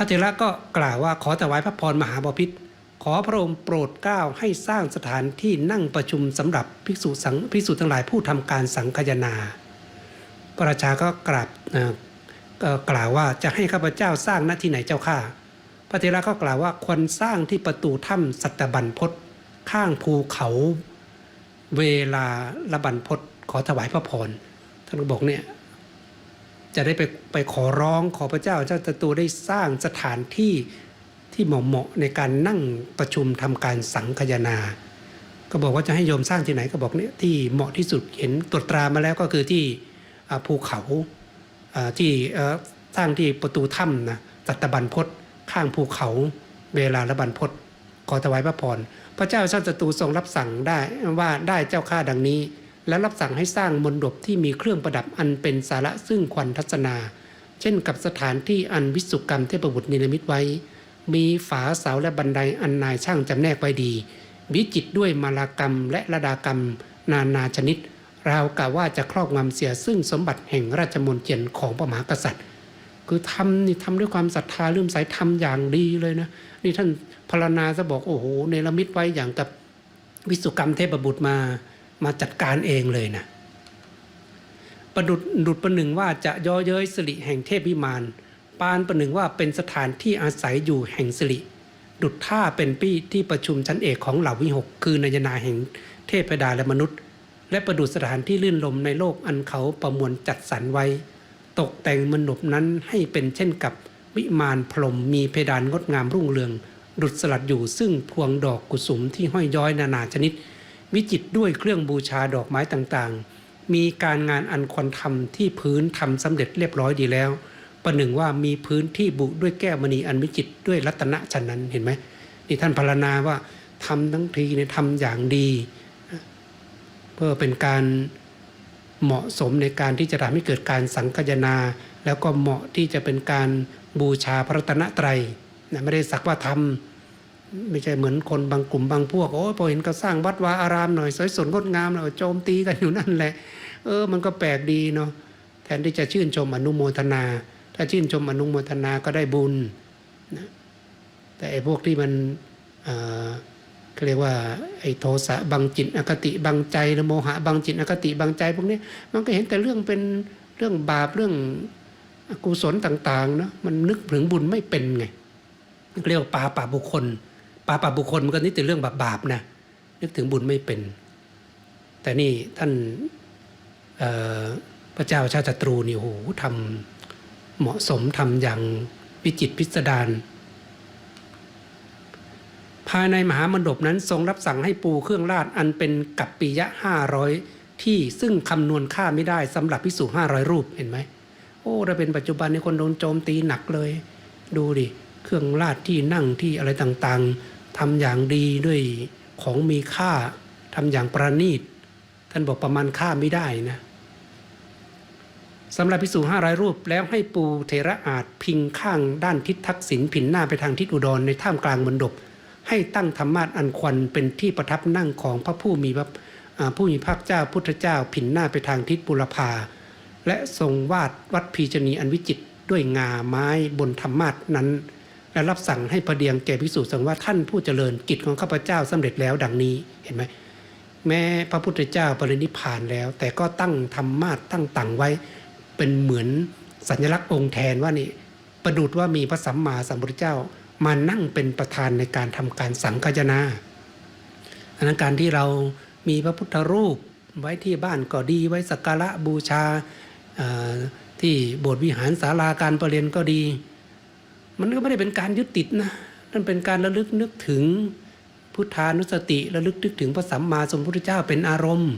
ระเถระก็กล่าวว่าขอถวายพระพรมหาบพิตรขอพระองค์โปรดเกล้าให้สร้างสถานที่นั่งประชุมสำหรับภิกษุสังภิกษุทั้งหลายผู้ทำการสังคยนา พระราชาก็กราบเอ่อก็กล่าวว่าจะให้ข้าพเจ้าสร้างณที่ไหนเจ้าข้าพระเถระก็กล่าวว่าควรสร้างที่ประตูถ้ำสัตบันพศข้างภูเขาเวลาละบันพศขอถวายพระพรท่านก็บอกเนี่ย จะได้ไปไปขอร้องขอพระเจ้าเจ้าตตูได้สร้างสถานที่ที่เหมาะเหมาะในการนั่งประชุมทำการสังคายนา ก็บอกว่าจะให้โยมสร้างที่ไหนก็บอกเนี่ยที่เหมาะที่สุดเห็นตรวจตรามาแล้วก็คือที่ภูเขาที่สร้างที่ประตูถ้ำนะสัตบันพศข้างภูเขาเวลาละบันพศขอถวายพระพรพระเจ้าชาติศัตรูทรงรับสั่งได้ว่าได้เจ้าข้าดังนี้ และรับสั่งให้สร้างมณฑปที่มีเครื่องประดับอันเป็นสาระซึ่งควันทัศนา เช่นกับสถานที่อันวิสุกรรมเทพบุตรนิรมิตไว้ มีฝาเสาและบันไดอันนายช่างจำแนกไว้ดี วิจิตด้วยมาลากรรมและระดากรรม นานาชนิด ราวกะว่าจะครอบงำเสียซึ่งสมบัติแห่งราชมนเทียนของพระมหากษัตริย์ คือทำนี่ทำด้วยความศรัทธาเลื่อมใสทำอย่างดีเลยนะนี่ท่านพรรณนาจะบอกโอ้โหเนรมิตไว้อย่างกับวิสุกรรมเทพบุตรมา มาจัดการเองเลยนะประดุดดุดประหนึ่งว่าจะย่อเย้ยสิริแห่งเทพวิมานปานประหนึ่งว่าเป็นสถานที่อาศัยอยู่แห่งสิริดุดท่าเป็นปี้ที่ประชุมชั้นเอกของเหล่าวิหกคือนายนาแห่งเทพดาและมนุษย์ และประดุษสถานที่ลื่นลมในโลกอันเขาประมวลจัดสรรไว้ ตกแต่งมนบนั้นให้เป็นเช่นกับวิมานพรมมีเพดานงดงามรุ่งเรือง ดุดสลัดอยู่ซึ่งพวงดอกกุสุมที่ห้อยย้อยนานาชนิด วิจิตด้วยเครื่องบูชาดอกไม้ต่างๆ มีการงานอันควรทำที่พื้นทำสำเร็จเรียบร้อยดีแล้ว ประหนึ่งว่ามีพื้นที่บุด้วยแก้วมณีอันวิจิตด้วยรัตนะฉะนั้นเห็นไหมนี่ท่านพรรณนาว่าทำทั้งทีเนี่ยทำอย่างดี เพื่อเป็นการเหมาะสมในการที่จะทำให้เกิดการสังคายนา แล้วก็เหมาะที่จะเป็นการบูชาพระรัตนตรัยนะไม่ได้สักว่าทำ ไม่ใช่เหมือนคนบางกลุ่มบางพวกโอ้ยพอเห็นก็สร้างวัดวาอารามหน่อยสวยสดงดงามแล้วโจมตีกันอยู่นั่นแหละ เออ มันก็แปลกดีเนาะแทนที่จะชื่นชมอนุโมทนา ถ้าชื่นชมอนุโมทนาก็ได้บุญนะแต่ไอ้พวกที่มันเออเขาเรียกว่าไอ้โทสะบังจิตอคติบังใจหรือโมหะบังจิตอคติบังใจพวกนี้มันก็เห็นแต่เรื่องเป็นเรื่องบาปเรื่องอกุศลต่างๆเนาะมันนึกถึงบุญไม่เป็นไงเรียกว่าปาป่าบุคคล ปาปาบุคคลมันก็นึกถึงเรื่องบาปๆนะนึกถึงบุญไม่เป็น แต่นี่ท่านพระเจ้าชาติศัตรูนี่โหทำเหมาะสมทำอย่างวิจิตพิสดารภายในมหามณฑปนั้นทรงรับสั่งให้ปูเครื่องราชอันเป็นกัปปิยะห้าร้อยที่ซึ่งคำนวณค่าไม่ได้สำหรับพิสูจห้าร้อยรูปเห็นไหมโอ้ถ้าเป็นปัจจุบันนี้คนโดนโจมตีหนักเลย ดูดิเครื่องราชที่นั่งที่อะไรต่างๆ ทำอย่างดีด้วยของมีค่าทำอย่างประณีต ท่านบอกประมาณค่าไม่ได้นะสำหรับพิสูจน์ห้าร้อยรูปแล้วให้ปูเทระอาจพิงข้างด้านทิศทักษิณผินหน้าไปทางทิศอุดรในท่ามกลางมณฑปให้ตั้งธรรมาสอันควันเป็นที่ประทับนั่งของพระผู้มีพระผู้มีพระเจ้าพุทธเจ้าผินหน้าไปทางทิศบุรพาและทรงวาดวัดพีชนีอันวิจิตด้วยงาไม้บนธรรมาสนั้น และรับสั่งให้พระเดียงแก่พิสูจน์สังว่าท่านผู้เจริญกิจของข้าพเจ้าสำเร็จแล้วดังนี้เห็นไหมแม้พระพุทธเจ้าปรินิพานแล้ว แต่ก็ตั้งธรรมาสตั้งตังไว้ เป็นเหมือนสัญลักษณ์องค์แทนว่านี่ประดุดว่ามีพระสัมมาสัมพุทธเจ้ามานั่งเป็นประธานในการทำการสังฆจนาอันนั้นการที่เรามีพระพุทธรูปไว้ที่บ้านก็ดีไว้สักการะบูชาอ่าที่โบสถ์วิหารศาลาการประเรียนก็ดี มันก็ไม่ได้เป็นการยึดติดนะนั่นเป็นการระลึกนึกถึงพุทธานุสติระลึกนึกถึงพระสัมมาสัมพุทธเจ้าเป็นอารมณ์